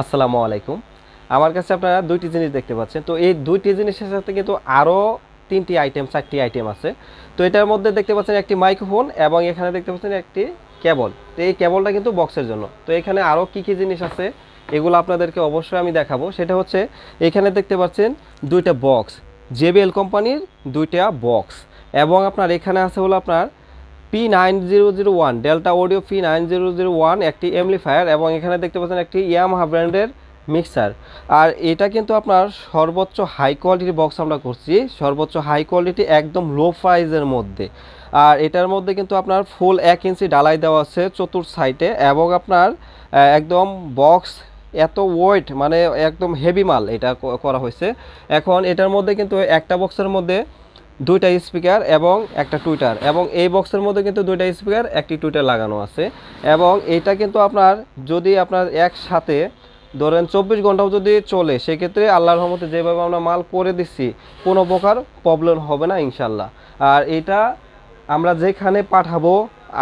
আসসালামু আলাইকুম। আমার কাছে আপনারা দুইটি জিনিস দেখতে পাচ্ছেন। তো এই দুইটি জিনিসের সাথে কিন্তু আরও তিনটি আইটেম চারটি আইটেম আছে। তো এটার মধ্যে দেখতে পাচ্ছেন একটি মাইক্রোফোন এবং এখানে দেখতে পাচ্ছেন একটি কেবল তো এই কেবলটা কিন্তু বক্সের জন্য। তো এখানে আরও কী কী জিনিস আছে এগুলো আপনাদেরকে অবশ্যই আমি দেখাবো। সেটা হচ্ছে এখানে দেখতে পাচ্ছেন দুইটা বক্স জেবিএল কোম্পানির দুইটা বক্স এবং আপনার এখানে আছে হলো আপনার P nine zero zero one delta audio P nine zero zero one একটি এমপ্লিফায়ার এবং এখানে দেখতে পাচ্ছেন একটি ইয়ামাহা ব্র্যান্ডের মিক্সার আর এটা কিন্তু আপনার সর্বোচ্চ হাই কোয়ালিটির বক্স আমরা করছি, সর্বোচ্চ হাই কোয়ালিটি একদম লো প্রাইজের মধ্যে। আর এটার মধ্যে কিন্তু আপনার ফুল এক ইঞ্চি ডালাই দেওয়া আছে চতুর্থ সাইডে এবং আপনার একদম বক্স এত ওয়েট মানে একদম হেভি মাল এটা করা হয়েছে। এখন এটার মধ্যে কিন্তু একটা বক্সের মধ্যে দুইটা স্পিকার এবং একটা টুইটার। এবং এই বক্সের মধ্যে কিন্তু দুইটা স্পিকার, একটি টুইটার লাগানো আছে। এবং এটা কিন্তু আপনার যদি আপনার একসাথে ধরেন চব্বিশ ঘন্টাও যদি চলে, সেক্ষেত্রে আল্লাহর রহমতে যেভাবে আমরা মাল করে দিচ্ছি, কোনো প্রকার প্রবলেম হবে না ইনশাল্লাহ আর এটা আমরা যেখানে পাঠাবো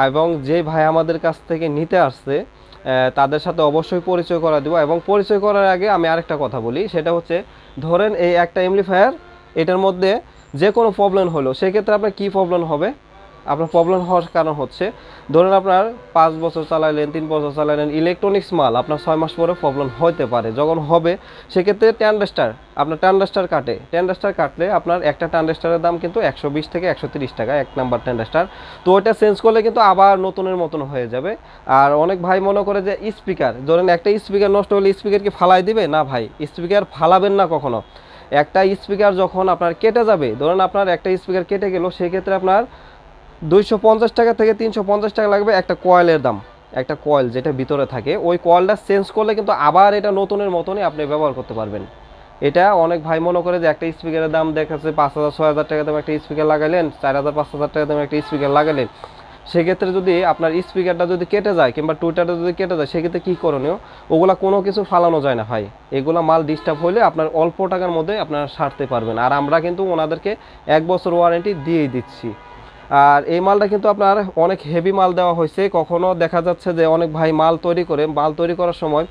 এবং যে ভাই আমাদের কাছ থেকে নিতে আসছে তাদের সাথে অবশ্যই পরিচয় করা দেবো। এবং পরিচয় করার আগে আমি আরেকটা কথা বলি, সেটা হচ্ছে ধরেন এই একটা এমপ্লিফায়ার এটার মধ্যে যে কোনো প্রবলেম হলো সেক্ষেত্রে আপনার কী প্রবলেম হবে? আপনার প্রবলেম হওয়ার কারণ হচ্ছে, ধরুন আপনার পাঁচ বছর চালাইলেন, তিন বছর চালাইলেন ইলেকট্রনিক্স মাল, আপনার ছয় মাস পরে প্রবলেম হতে পারে। যখন হবে, সেক্ষেত্রে ট্যান্ডেস্টার আপনার ট্যান্ডেস্টার কাটে। ট্যান্ডেস্টার কাটলে আপনার একটা ট্যান্ডেস্টারের দাম কিন্তু একশো বিশ থেকে একশো তিরিশ টাকা, এক নাম্বার ট্যান্ডেস্টার তো ওটা চেঞ্জ করলে কিন্তু আবার নতুনের মতন হয়ে যাবে। আর অনেক ভাই মনে করে যে স্পিকার ধরেন একটা স্পিকার নষ্ট হলে স্পিকার কি ফালাই দিবে? না ভাই স্পিকার ফালাবেন না কখনো। একটা স্পিকার যখন আপনার কেটে যাবে, ধরেন আপনার একটা স্পিকার কেটে গেল, সেক্ষেত্রে আপনার দুইশো পঞ্চাশ টাকা থেকে তিনশো পঞ্চাশ টাকা লাগবে একটা কয়েলের দাম, একটা কয়েল যেটা ভিতরে থাকে। ওই কয়েলটা চেঞ্জ করলে কিন্তু আবার এটা নতুনের মতনই আপনি ব্যবহার করতে পারবেন। এটা অনেক ভাই মনে করে যে একটা স্পিকারের দাম দেখাচ্ছে পাঁচ হাজার, ছয় হাজার টাকা দাম একটা স্পিকার লাগালেন, চার হাজার, পাঁচ হাজার টাকা দাম একটা স্পিকার লাগাইলেন সেক্ষেত্রে যদি আপনার স্পিকারটা যদি কেটে যায় কিংবা টুইটারটা যদি কেটে যায়, সেক্ষেত্রে কী করণীয়? ওগুলো কোনো কিছু ফালানো যায় না ভাই। এগুলো মাল ডিস্টার্ব হলে আপনার অল্প টাকার মধ্যে আপনারা সারতে পারবেন। আর আমরা কিন্তু ওনাদেরকে এক বছর ওয়ারেন্টি দিয়েই দিচ্ছি। আর এই মালটা কিন্তু আপনার অনেক হেভি মাল দেওয়া হয়েছে। কখনো দেখা যাচ্ছে যে অনেক ভাই মাল তৈরি করে, মাল তৈরি করার সময়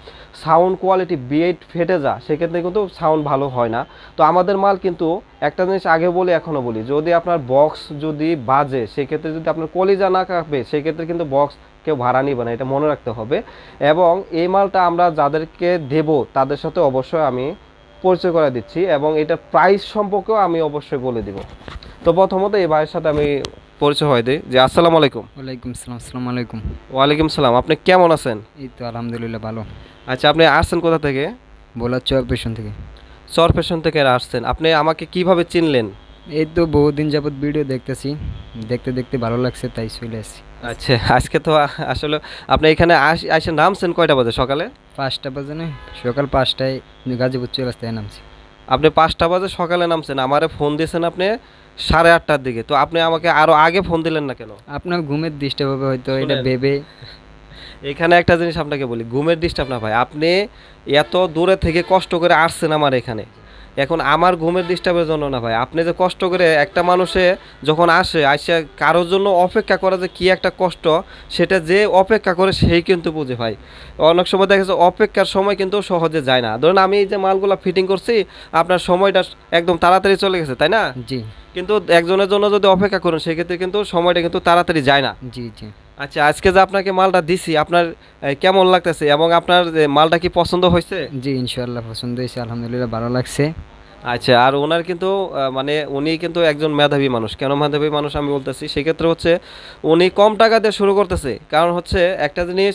সাউন্ড কোয়ালিটি বিএড ফেটে যা সেক্ষেত্রে কিন্তু সাউন্ড ভালো হয় না। তো আমাদের মাল কিন্তু একটা জিনিস আগে বলি এখনও বলি, যদি আপনার বক্স যদি বাজে, সেক্ষেত্রে যদি আপনার কলিজা না কাঁপে, সেক্ষেত্রে কিন্তু বক্স কেউ ভাড়া নিবে না, এটা মনে রাখতে হবে। এবং এই মালটা আমরা যাদেরকে দেব, তাদের সাথে অবশ্যই আমি পরিচয় করে দিচ্ছি এবং এটা প্রাইস সম্পর্কেও আমি অবশ্যই বলে দিব। তো প্রথমত এই ভাইয়ের সাথে আমি পরিচয় হয় দিই যে আসসালামু আলাইকুম। ওয়ালাইকুম সালাম আসসালামু আলাইকুম। ওয়ালাইকুম সালাম আপনি কেমন আছেন? এই তো আলহামদুলিল্লাহ ভালো। আচ্ছা আপনি আসছেন কোথা থেকে? বলার চয়ের পেছন থেকে। চর ফ্যাশন থেকে আসছেন। আপনি আমাকে কীভাবে চিনলেন? এই তো বহুদিন যাবত ভিডিও দেখতেছি। দেখতে দেখতে ভালো লাগছে তাই চলে আসছি। আচ্ছা আজকে তো আসলে আপনি এখানে আস- এসে নামছেন কয়টা বাজে সকালে? পাঁচটা বাজে না সকাল পাঁচটায় গাজীপুর চলে আসতে নামছি। আপনি পাঁচটা বাজে সকালে নামছেন। আমারে ফোন দিয়েছেন আপনি সাড়ে আটটার দিকে। তো আপনি আমাকে আরও আগে ফোন দিলেন না কেন? আপনার ঘুমের ডিস্টার্ব হবে হয়তো এটা ভেবে। এখানে একটা জিনিস আপনাকে বলি ঘুমের ডিস্টার্ব না ভাই আপনি এত দূরে থেকে কষ্ট করে আসছেন আমার এখানে। এখন আমার ঘুমের ডিস্টার্বের জন্য না ভাই। আপনি যে কষ্ট করে একটা মানুষে যখন আসে আসে কারোর জন্য অপেক্ষা করা যে কি একটা কষ্ট সেটা যে অপেক্ষা করে সেই কিন্তু বুঝে ভাই। অনেক সময় দেখা যাচ্ছে অপেক্ষার সময় কিন্তু সহজে যায় না। ধরুন আমি এই যে মালগুলো ফিটিং করছি আপনার সময়টা একদম তাড়াতাড়ি চলে গেছে তাই না? জি। কিন্তু একজনের জন্য যদি অপেক্ষা করেন সেক্ষেত্রে কিন্তু সময়টা কিন্তু তাড়াতাড়ি যায় না। জি জি। আচ্ছা আজকে যে আপনাকে মালটা দিছি আপনার কেমন লাগতেছে? এবং আপনার মালটা কি পছন্দ হয়েছে? জি ইনশাল্লাহ পছন্দ হয়েছে আলহামদুলিল্লাহ ভালো লাগছে। আচ্ছা আর ওনার কিন্তু মানে উনি কিন্তু একজন মেধাবী মানুষ। কেন মেধাবী মানুষ আমি বলতেছি? সেক্ষেত্রে হচ্ছে উনি কম টাকা দিয়ে শুরু করতেছে। কারণ হচ্ছে একটা জিনিস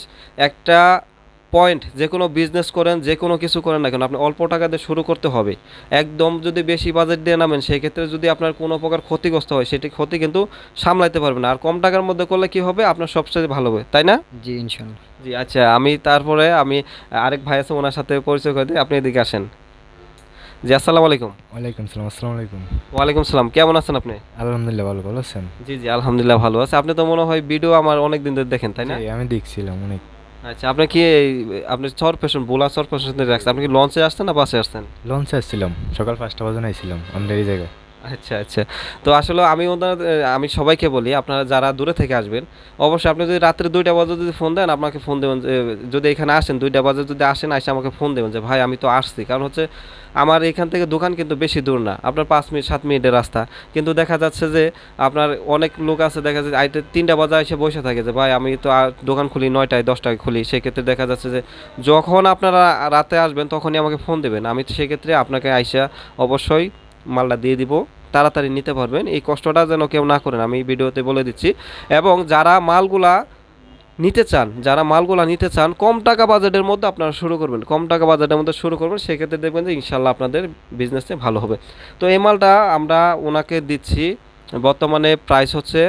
একটা পয়েন্ট যে কোনো বিজনেস করেন যে কোনো কিছু করেন না কেন আপনি অল্প টাকা দিয়ে শুরু করতে হবে। একদম যদি বেশি বাজেট দিয়ে নামেন সেই ক্ষেত্রে যদি আপনার কোনো প্রকার ক্ষতিগ্রস্ত হয় সেটি ক্ষতি কিন্তু সামলাইতে পারবেন না। আর কম টাকার মধ্যে করলে কি হবে? আপনার সবচেয়ে ভালো হবে তাই না? জি ইনশাআল্লাহ জি আচ্ছা আমি তারপরে আমি আরেক ভাই আছে ওনার সাথে পরিচয় করে দিই আপনি এদিকে আসেন। জি আসসালামু আলাইকুম। ওয়ালাইকুম সালাম আসসালামু আলাইকুম। ওয়ালাইকুম সালাম কেমন আছেন আপনি? আলহামদুলিল্লাহ ভালো ভালো আছেন? জি জি আলহামদুলিল্লাহ ভালো আছে। আপনি তো মনে হয় ভিডিও আমার অনেক দিন ধরে দেখেন তাই না? আমি দেখছিলাম অনেক। আচ্ছা আপনি কি আপনি চর পেশন বোলা চর পেশন আপনি কি লঞ্চে আসছেন না বাসে আসতেন লঞ্চে আসছিলাম, সকাল পাঁচটা বাজে আইছিলাম আমাদের এই জায়গায়। আচ্ছা আচ্ছা। তো আসলে আমি ওনার, আমি সবাইকে বলি, আপনারা যারা দূরে থেকে আসবেন, অবশ্যই আপনি যদি রাত্রে দুইটা বাজে যদি ফোন দেন, আপনাকে ফোন দেবেন যদি এখানে আসেন, দুইটা বাজে যদি আসেন, এসে আমাকে ফোন দেবেন যে, ভাই, আমি তো আসছি। কারণ হচ্ছে, আমার এখান থেকে দোকান কিন্তু বেশি দূর না, আপনার পাঁচ মিনিট, সাত মিনিটের রাস্তা। কিন্তু দেখা যাচ্ছে যে, আপনার অনেক লোক আছে, দেখা যাচ্ছে, আইতে তিনটা বাজে এসে বসে থাকে যে, ভাই, আমি তো দোকান খুলি, নয়টায়, দশটায় খুলি। সেক্ষেত্রে দেখা যাচ্ছে যে, যখন আপনারা রাতে আসবেন, তখনই আমাকে ফোন দেবেন। আমি সেক্ষেত্রে আপনাকে আইসা অবশ্যই মালটা দিয়ে দিব। তাড়াতাড়ি নিতে পারবেন। এই কষ্টটা যেন কেউ না করেন, আমি ভিডিওতে বলে দিচ্ছি। এবং যারা মালগুলা নিতে চান, যারা মালগুলা নিতে চান, কম টাকা বাজেটের মধ্যে আপনারা শুরু করবেন। কম টাকা বাজেটের মধ্যে শুরু করবেন, সেক্ষেত্রে দেখবেন যে ইনশাল্লাহ আপনাদের বিজনেসে ভালো হবে। তো এই মালটা আমরা ওনাকে দিচ্ছি, বর্তমানে প্রাইস হচ্ছে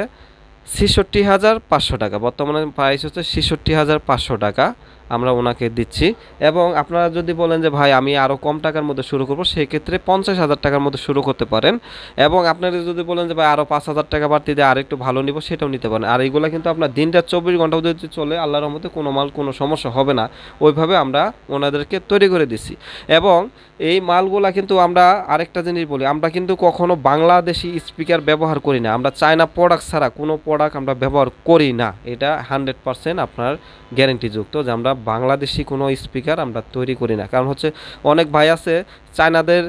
ছেষট্টি হাজার পাঁচশো টাকা। বর্তমানে প্রাইস হচ্ছে ছেষট্টি হাজার পাঁচশো টাকা। আমরা ওনাকে দিচ্ছি। এবং আপনারা যদি বলেন যে, ভাই, আমি আরও কম টাকার মধ্যে শুরু করব, সেক্ষেত্রে পঞ্চাশ হাজার টাকার মধ্যে শুরু করতে পারেন। এবং আপনারা যদি বলেন যে, ভাই আরও পাঁচ হাজার টাকা বাড়তি দিয়ে আর একটু ভালো নিব, সেটাও নিতে পারেন। আর এইগুলো কিন্তু আপনার দিনটা চব্বিশ ঘণ্টা যদি চলে, আল্লাহর রহমতে কোনো মাল, কোনো সমস্যা হবে না। ওইভাবে আমরা ওনাদেরকে তৈরি করে দিছি এবং এই মালগুলা কিন্তু আমরা আরেকটা জিনিস বলি, আমরা কিন্তু কখনো বাংলাদেশি স্পিকার ব্যবহার করি না। আমরা চায়না প্রোডাক্ট ছাড়া কোনো প্রোডাক্ট আমরা ব্যবহার করি না। এটা হান্ড্রেড পারসেন্ট আপনার গ্যারেন্টিযুক্ত যে, আমরা বাংলাদেশি কোনো স্পিকার আমরা তৈরি করি না। কারণ হচ্ছে অনেক ভাই আছে চায়নাদের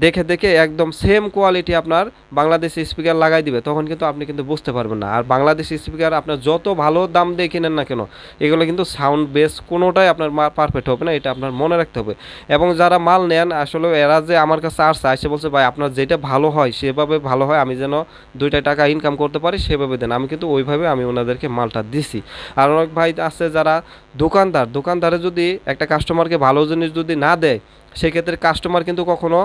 দেখে দেখে একদম সেম কোয়ালিটি আপনার বাংলাদেশি স্পিকার লাগাই দিবে, তখন কিন্তু আপনি কিন্তু বুঝতে পারবেন না। আর বাংলাদেশি স্পিকার আপনার যত ভালো দাম দিয়ে কিনেন না কেন, এগুলো কিন্তু সাউন্ড বেস কোনোটাই আপনার পারফেক্ট হবে না, এটা আপনার মনে রাখতে হবে। এবং যারা মাল নেন, আসলে এরা যে আমার কাছে আসছে, আসে বলছে, ভাই, আপনার যেটা ভালো হয়, সেভাবে ভালো হয়, আমি যেন দুইটা টাকা ইনকাম করতে পারি, সেভাবে দেন। আমি কিন্তু ওইভাবে আমি ওনাদেরকে মালটা দিছি। আর অনেক ভাই আছে যারা দোকানদার, দোকানদারে যদি একটা কাস্টমারকে ভালো জিনিস যদি না দেয়, সেক্ষেত্রে কাস্টমার কিন্তু কখনো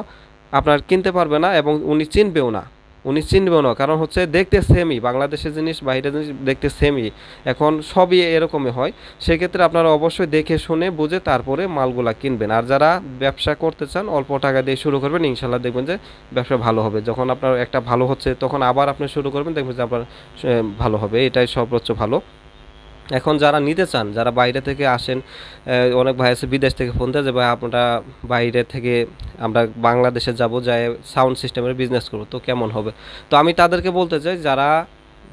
আপনার কিনতে পারবে না এবং উনি চিনবেও না। উনি চিনবেও না, কারণ হচ্ছে দেখতে সেমই বাংলাদেশের জিনিস, বাইরের জিনিস দেখতে সেমই এখন সবই এরকমই হয়। সেক্ষেত্রে আপনারা অবশ্যই দেখে শুনে, বুঝে তারপরে মালগুলা কিনবেন। আর যারা ব্যবসা করতে চান, অল্প টাকা দিয়ে শুরু করবেন ইনশাল্লাহ দেখবেন যে ব্যবসা ভালো হবে। যখন আপনার একটা ভালো হচ্ছে, তখন আবার আপনি শুরু করবেন, দেখবেন যে আপনার ভালো হবে। এটাই সর্বোচ্চ ভালো। এখন যারা নিতে চান, যারা বাইরে থেকে আসেন অনেক ভাই আছে বিদেশ থেকে ফোন দেয় যে, ভাই আপনারা বাইরে থেকে আমরা বাংলাদেশে যাব, যাই সাউন্ড সিস্টেমের বিজনেস করব। তো কেমন হবে? তো আমি তাদেরকে বলতে চাই, যারা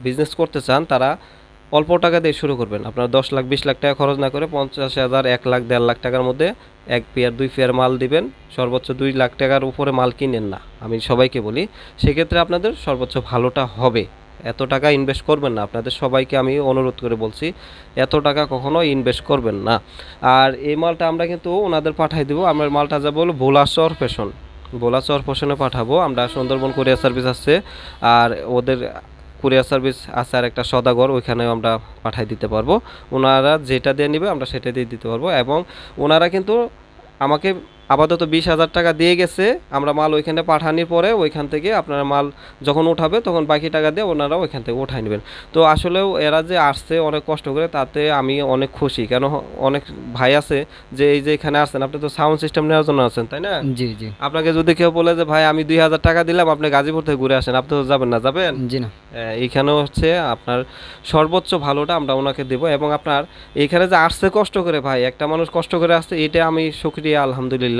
বিজনেস করতে চান, তারা অল্প টাকা দিয়ে শুরু করবেন। আপনার দশ লাখ, বিশ লাখ টাকা খরচ না করে পঞ্চাশ হাজার, এক লাখ, দেড় লাখ টাকার মধ্যে এক পেয়ার, দুই পেয়ার মাল দিবেন। সর্বোচ্চ দুই লাখ টাকার উপরে মাল কিনেন না। আমি সবাইকে বলি, সেক্ষেত্রে আপনাদের সর্বোচ্চ ভালোটা হবে। এত টাকা ইনভেস্ট করবেন না। আপনাদের সবাইকে আমি অনুরোধ করে বলছি, এত টাকা কখনো ইনভেস্ট করবেন না। আর এই মালটা আমরা কিন্তু ওনাদের পাঠাই দেবো। আমার মালটা যাব ভোলাচর ফ্যাশন। ভোলাচর ফ্যাশনে পাঠাবো। আমরা সুন্দরবন কোরিয়ার সার্ভিস আছে। আর ওদের কুরিয়ার সার্ভিস আছে আর একটা সদাগর, ওইখানেও আমরা পাঠাই দিতে পারব। ওনারা যেটা দিয়ে নেবে, আমরা সেটা দিয়ে দিতে পারব। এবং ওনারা কিন্তু আমাকে আপাতত বিশ হাজার টাকা দিয়ে গেছে। আমরা মাল ওইখানে পাঠানোর পরে ওইখান থেকে আপনারা মাল যখন উঠাবে তখন বাকি টাকা দিয়ে ওনারা ওইখান থেকে উঠাই নেবেন। তো আসলেও এরা যে আসছে অনেক কষ্ট করে তাতে আমি অনেক খুশি। কেন অনেক ভাই আছে যে এই যে এখানে আসছেন আপনি তো সাউন্ড সিস্টেম নেওয়ার জন্য আছেন তাই না? জি জি। আপনাকে যদি কেউ বলে যে ভাই আমি দুই হাজার টাকা দিলাম আপনি গাজীপুর থেকে ঘুরে আসেন আপনি তো যাবেন না। যাবেন? জি না। এইখানে হচ্ছে আপনার সর্বোচ্চ ভালোটা আমরা ওনাকে দেব এবং আপনার এখানে যে আসছে কষ্ট করে ভাই একটা মানুষ কষ্ট করে আসছে এটা আমি সুক্রিয়া আলহামদুলিল্লাহ।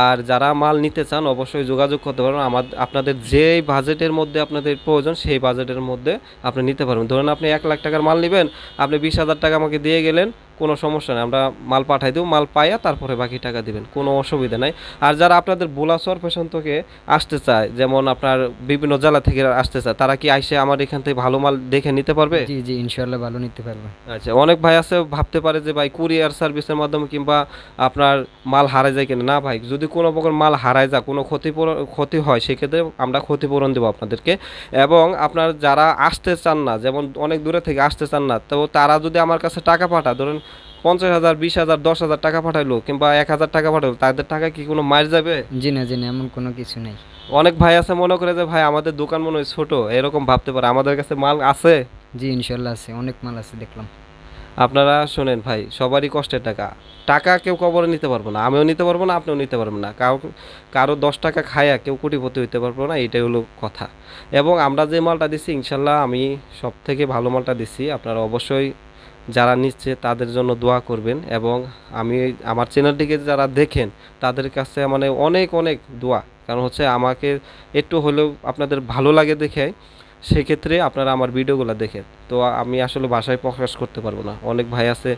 আর যারা মাল নিতে চান, অবশ্যই যোগাযোগ করতে পারবেন। আমাদের আপনাদের যেই বাজেটের মধ্যে আপনাদের প্রয়োজন, সেই বাজেটের মধ্যে আপনি নিতে পারবেন। ধরুন আপনি এক লাখ টাকার মাল নেবেন, আপনি বিশ হাজার টাকা আমাকে দিয়ে গেলেন কোনো সমস্যা নেই। আমরা মাল পাঠাই দেবো মাল পাইয়া তারপরে বাকি টাকা দিবেন কোনো অসুবিধা নাই। আর যারা আপনাদের বোলাসর ফ্যাশন থেকে আসতে চায় যেমন আপনার বিভিন্ন জেলা থেকে আসতে চায় তারা কি আইসে আমার এখান থেকে ভালো মাল দেখে নিতে পারবে? জি জি ইনশাল্লাহ ভালো নিতে পারবে। আচ্ছা অনেক ভাই আছে ভাবতে পারে যে ভাই কুরিয়ার সার্ভিসের মাধ্যমে কিংবা আপনার মাল হারায় যায় কিনা। না ভাই যদি কোনো প্রকার মাল হারায় যায় কোনো ক্ষতিপূরণ ক্ষতি হয় সেক্ষেত্রে আমরা ক্ষতিপূরণ দেবো আপনাদেরকে। এবং আপনার যারা আসতে চান না যেমন অনেক দূরে থেকে আসতে চান না তো তারা যদি আমার কাছে টাকা পাঠায় ধরুন পঞ্চাশ হাজার বিশ হাজার দশ হাজার টাকা পাঠাইলো কিংবা এক হাজার টাকা পাঠাইলো তাদের টাকা কি কোনো মার যাবে? জি না জি না এমন কোনো কিছু নেই। অনেক ভাই আছে মনে করে যে ভাই আমাদের দোকান মনে হয় ছোট এরকম ভাবতে পারে। আমাদের কাছে মাল আছে? জি ইনশাল্লাহ আছে অনেক মাল আছে দেখলাম। আপনারা শোনেন ভাই সবারই কষ্টের টাকা। টাকা কেউ কবরে নিতে পারব না আমিও নিতে পারব না আপনিও নিতে পারবেন না। কাউ কারও দশ টাকা খায়া কেউ কোটিপতি হইতে পারব না এটাই হলো কথা। এবং আমরা যে মালটা দিচ্ছি ইনশাল্লাহ আমি সব থেকে ভালো মালটা দিচ্ছি আপনারা অবশ্যই যারা নিচ্ছে তাদের জন্য দোয়া করবেন এবং আমি আমার চ্যানেলটিকে যারা দেখেন তাদের কাছে মানে অনেক অনেক দোয়া। কারণ হচ্ছে আমাকে একটু হলেও আপনাদের ভালো লাগে দেখে সেক্ষেত্রে আপনারা আমার ভিডিওগুলো দেখেন। তো আমি আসলে বাসায় প্রকাশ করতে পারব না। অনেক ভাই আছে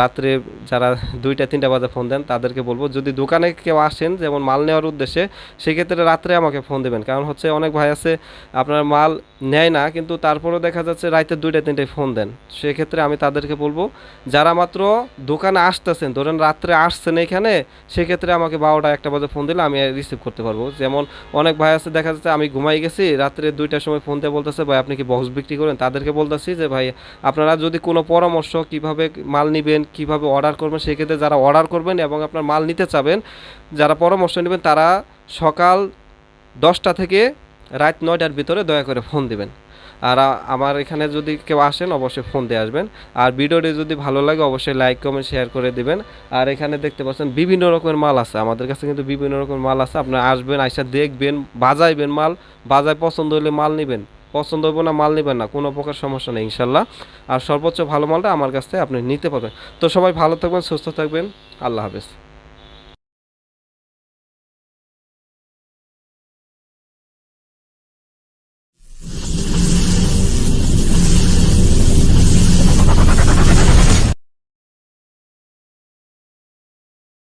রাত্রে যারা দুইটা, তিনটা বাজে ফোন দেন, তাদেরকে বলব, যদি দোকানে কেউ আসেন, যেমন মাল নেওয়ার উদ্দেশ্যে, সেক্ষেত্রে রাত্রে আমাকে ফোন দেবেন। কারণ হচ্ছে অনেক ভাই আছে, আপনার মাল নেয় না, কিন্তু তারপরেও দেখা যাচ্ছে রাতে দুইটা তিনটায় ফোন দেন। সেক্ষেত্রে আমি তাদেরকে বলব, যারা মাত্র দোকানে আসতেছেন, ধরেন রাত্রে আসছেন এখানে, সেক্ষেত্রে আমাকে বারোটা, একটা বাজে ফোন দিলে আমি রিসিভ করতে পারব। যেমন অনেক ভাই আছে, দেখা যাচ্ছে আমি ঘুমাই গেছি, রাত্রে দুইটার সময় ফোন দিয়ে বলতেছে, ভাই, আপনি কি বক্স বিক্রি করেন? তাদেরকে বলতেছি যে, ভাই, আপনারা যদি কোনো পরামর্শ কীভাবে মাল নেবেন, কীভাবে অর্ডার করবেন, সেক্ষেত্রে যারা অর্ডার করবেন এবং আপনার মাল নিতে চাবেন, যারা পরামর্শ নেবেন, তারা সকাল দশটা থেকে রাত নয়টার ভিতরে দয়া করে ফোন দিবেন। আর আমার এখানে যদি কেউ আসেন, অবশ্যই ফোন দিয়ে আসবেন। আর ভিডিওটি যদি ভালো লাগে, অবশ্যই লাইক কমেন্ট শেয়ার করে দিবেন। আর এখানে দেখতে পাচ্ছেন, বিভিন্ন রকমের মাল আছে। আমাদের কাছে কিন্তু বিভিন্ন রকমের মাল আছে। আপনারা আসবেন, আইসা দেখবেন, বাজাইবেন মাল। বাজায় পছন্দ হলে মাল নেবেন। পছন্দ হবে না, মাল নেবেন না, কোনো প্রকার সমস্যা নেই, ইনশাল্লাহ। আর সর্বোচ্চ ভালো মালটা আমার কাছ থেকে আপনি নিতে পারবেন। তো সবাই ভালো থাকবেন, সুস্থ থাকবেন। আল্লাহ হাফেজ।